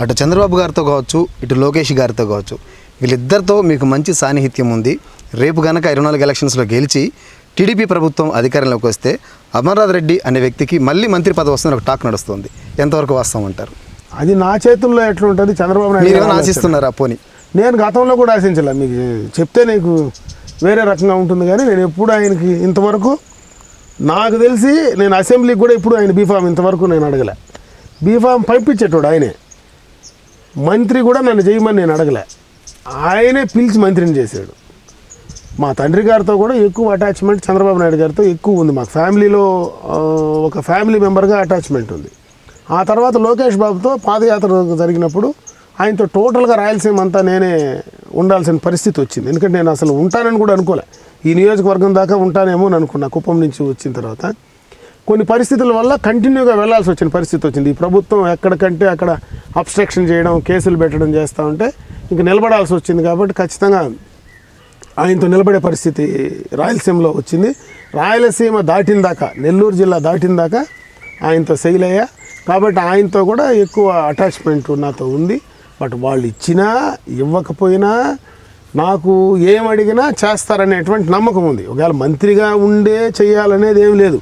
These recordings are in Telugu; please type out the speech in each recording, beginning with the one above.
అటు చంద్రబాబు గారితో కావచ్చు ఇటు లోకేష్ గారితో కావచ్చు వీళ్ళిద్దరితో మీకు మంచి సాన్నిహిత్యం ఉంది. రేపు గనక ఇరవై నాలుగు ఎలక్షన్స్లో గెలిచి టీడీపీ ప్రభుత్వం అధికారంలోకి వస్తే అమర్నాథ్ రెడ్డి అనే వ్యక్తికి మళ్ళీ మంత్రి పదవి వస్తుందని ఒక టాక్ నడుస్తుంది. ఎంతవరకు వాస్తవం అంటారు? అది నా చేతుల్లో ఎట్లా ఉంటుంది చంద్రబాబు నాయుడు. ఆశిస్తున్నారా? పోని. నేను గతంలో కూడా ఆశించలే. మీకు చెప్తే నీకు వేరే రకంగా ఉంటుంది కానీ నేను ఎప్పుడు ఆయనకి ఇంతవరకు నాకు తెలిసి నేను అసెంబ్లీకి కూడా ఇప్పుడు ఆయన బీఫామ్ ఇంతవరకు నేను అడగలే. బీఫామ్ పంపించేటోడు ఆయనే. మంత్రి కూడా నన్ను చేయమని నేను అడగలే. ఆయనే పిలిచి మంత్రిని చేశాడు. మా తండ్రి గారితో కూడా ఎక్కువ అటాచ్మెంట్ చంద్రబాబు నాయుడు గారితో ఎక్కువ ఉంది. మాకు ఫ్యామిలీలో ఒక ఫ్యామిలీ మెంబర్గా అటాచ్మెంట్ ఉంది. ఆ తర్వాత లోకేష్ బాబుతో పాదయాత్ర జరిగినప్పుడు ఆయనతో టోటల్గా రాయలసీమ అంతా నేనే ఉండాల్సిన పరిస్థితి వచ్చింది. ఎందుకంటే నేను అసలు ఉంటానని కూడా అనుకోలే. ఈ నియోజకవర్గం దాకా ఉంటానేమో అని అనుకున్నా. కుప్పం నుంచి వచ్చిన తర్వాత కొన్ని పరిస్థితుల వల్ల కంటిన్యూగా వెళ్ళాల్సి వచ్చిన పరిస్థితి వచ్చింది. ఈ ప్రభుత్వం ఎక్కడికంటే అక్కడ అబ్స్ట్రక్షన్ చేయడం కేసులు పెట్టడం చేస్తూ ఉంటే ఇంక నిలబడాల్సి వచ్చింది కాబట్టి ఖచ్చితంగా ఆయనతో నిలబడే పరిస్థితి రాయలసీమలో వచ్చింది. రాయలసీమ దాటిన దాకా నెల్లూరు జిల్లా దాటిన దాకా ఆయనతో సెయిల్ అయ్యా. కాబట్టి ఆయనతో కూడా ఎక్కువ అటాచ్మెంట్ నాతో ఉంది. బట్ వాళ్ళు ఇచ్చినా ఇవ్వకపోయినా నాకు ఏం అడిగినా చేస్తారనేటువంటి నమ్మకం ఉంది. ఒకవేళ మంత్రిగా ఉండే చేయాలనేది ఏం లేదు.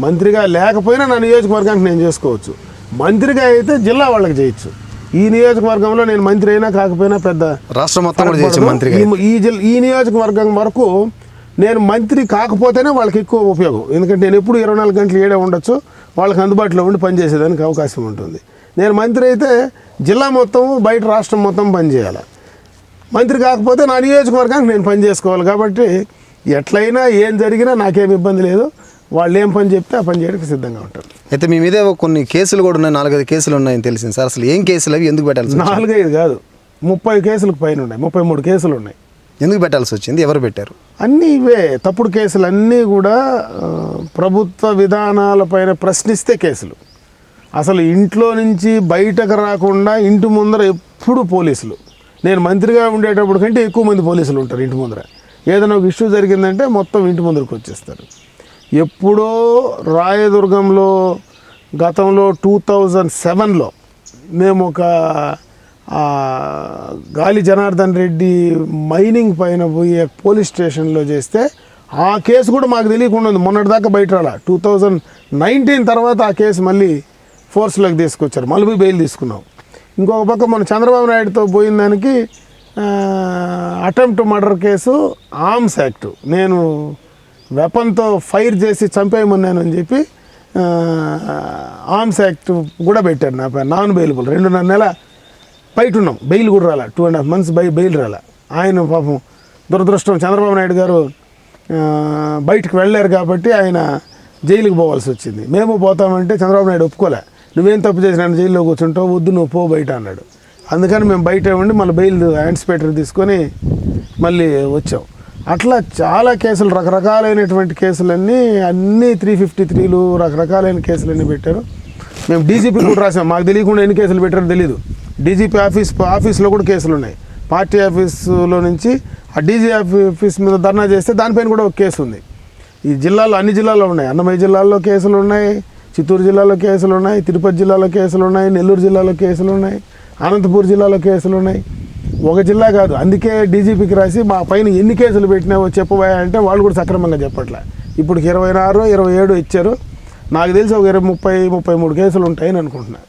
మంత్రిగా లేకపోయినా నా నియోజకవర్గానికి నేను చేసుకోవచ్చు. మంత్రిగా అయితే జిల్లా వాళ్ళకి చేయొచ్చు. ఈ నియోజకవర్గంలో నేను మంత్రి అయినా కాకపోయినా పెద్ద రాష్ట్రం మొత్తం. మంత్రిగా ఈ- ఈ జిల్ ఈ నియోజకవర్గం వరకు నేను మంత్రి కాకపోతేనే వాళ్ళకి ఎక్కువ ఉపయోగం. ఎందుకంటే నేను ఎప్పుడు ఇరవై నాలుగు గంటలు ఏడే ఉండొచ్చు వాళ్ళకి అందుబాటులో ఉండి పనిచేసేదానికి అవకాశం ఉంటుంది. నేను మంత్రి అయితే జిల్లా మొత్తం బయట రాష్ట్రం మొత్తం పనిచేయాలి. మంత్రి కాకపోతే నా నియోజకవర్గానికి నేను పని చేసుకోవాలి కాబట్టి ఎట్లయినా ఏం జరిగినా నాకేం ఇబ్బంది లేదు. వాళ్ళు ఏం పని చెప్తే ఆ పని చేయడానికి సిద్ధంగా ఉంటారు. అయితే మీ మీద కొన్ని కేసులు కూడా ఉన్నాయి నాలుగైదు కేసులు ఉన్నాయని తెలిసింది సార్. అసలు ఏం కేసులు అవి? ఎందుకు పెట్టాల్సి వచ్చింది? నాలుగైదు కాదు ముప్పై కేసులకు పైన ఉన్నాయి ముప్పై మూడు కేసులు ఉన్నాయి. ఎందుకు పెట్టాల్సి వచ్చింది? ఎవరు పెట్టారు? అన్నీ ఇవే తప్పుడు కేసులు అన్నీ కూడా ప్రభుత్వ విధానాలపైన ప్రశ్నిస్తే కేసులు. అసలు ఇంట్లో నుంచి బయటకు రాకుండా ఇంటి ముందర ఎప్పుడు పోలీసులు. నేను మంత్రిగా ఉండేటప్పుడు కంటే ఎక్కువ మంది పోలీసులు ఉంటారు ఇంటి ముందర. ఏదైనా ఒక ఇష్యూ జరిగిందంటే మొత్తం ఇంటి ముందరకు వచ్చేస్తారు. ఎప్పుడో రాయదుర్గంలో గతంలో టూ థౌజండ్ సెవెన్లో మేము ఒక గాలి జనార్దన్ రెడ్డి మైనింగ్ పైన పోయే పోలీస్ స్టేషన్లో చేస్తే ఆ కేసు కూడా మాకు తెలియకుండా ఉంది మొన్నటిదాకా బయట రాలా. టూ థౌజండ్ నైన్టీన్ తర్వాత ఆ కేసు మళ్ళీ ఫోర్స్లోకి తీసుకొచ్చారు. మళ్ళీ బెయిల్ తీసుకున్నాం. ఇంకొక పక్క మన చంద్రబాబు నాయుడుతో పోయిన దానికి attempt murder case arms act. నేను వెపన్తో ఫైర్ చేసి చంపేయమన్నానని చెప్పి ఆర్మ్స్ యాక్ట్ కూడా పెట్టారు నా పైన. Non bailable. రెండున్నర నెల బయట ఉన్నాం. బెయిల్ కూడా రాలే. Two and half months by bail రాలే. ఆయన పాపం దురదృష్టం. చంద్రబాబు నాయుడు గారు బయటకు వెళ్ళారు కాబట్టి ఆయన జైలుకి పోవాల్సి వచ్చింది. మేము పోతామంటే చంద్రబాబు నాయుడు ఒప్పుకోలే. నువ్వేం తప్పు చేసి నన్ను జైల్లో కూర్చుంటావు వద్దు నువ్వు పో బయట అన్నాడు. అందుకని మేము బయట ఉండి మళ్ళీ బెయిల్ యాంటిసిపేటర్ తీసుకొని మళ్ళీ వచ్చాం. అట్లా చాలా కేసులు రకరకాలైనటువంటి కేసులన్నీ అన్నీ త్రీ ఫిఫ్టీ త్రీలు రకరకాలైన కేసులన్నీ పెట్టారు. మేము డీజీపీ కూడా రాసాం. మాకు తెలియకుండా ఎన్ని కేసులు పెట్టారో తెలియదు డీజీపీ ఆఫీస్ ఆఫీస్లో కూడా కేసులు ఉన్నాయి. పార్టీ ఆఫీసులో నుంచి ఆ డీజీ ఆఫీస్ మీద ధర్నా చేస్తే దానిపైన కూడా ఒక కేసు ఉంది. ఈ జిల్లాలో అన్ని జిల్లాల్లో ఉన్నాయి. అన్నమయ్య జిల్లాలో కేసులు ఉన్నాయి చిత్తూరు జిల్లాలో కేసులు ఉన్నాయి తిరుపతి జిల్లాలో కేసులు ఉన్నాయి నెల్లూరు జిల్లాలో కేసులు ఉన్నాయి అనంతపూర్ జిల్లాలో కేసులు ఉన్నాయి. ఒక జిల్లా కాదు. అందుకే డీజీపీకి రాసి మా పైన ఎన్ని కేసులు పెట్టినావో చెప్పబోయా అంటే వాళ్ళు కూడా సక్రమంగా చెప్పట్లే. ఇప్పుడు ఇరవై ఆరు ఇరవై ఏడు ఇచ్చారు. నాకు తెలిసి ఒక ఇరవై ముప్పై ముప్పై మూడు కేసులు ఉంటాయని అనుకుంటున్నాను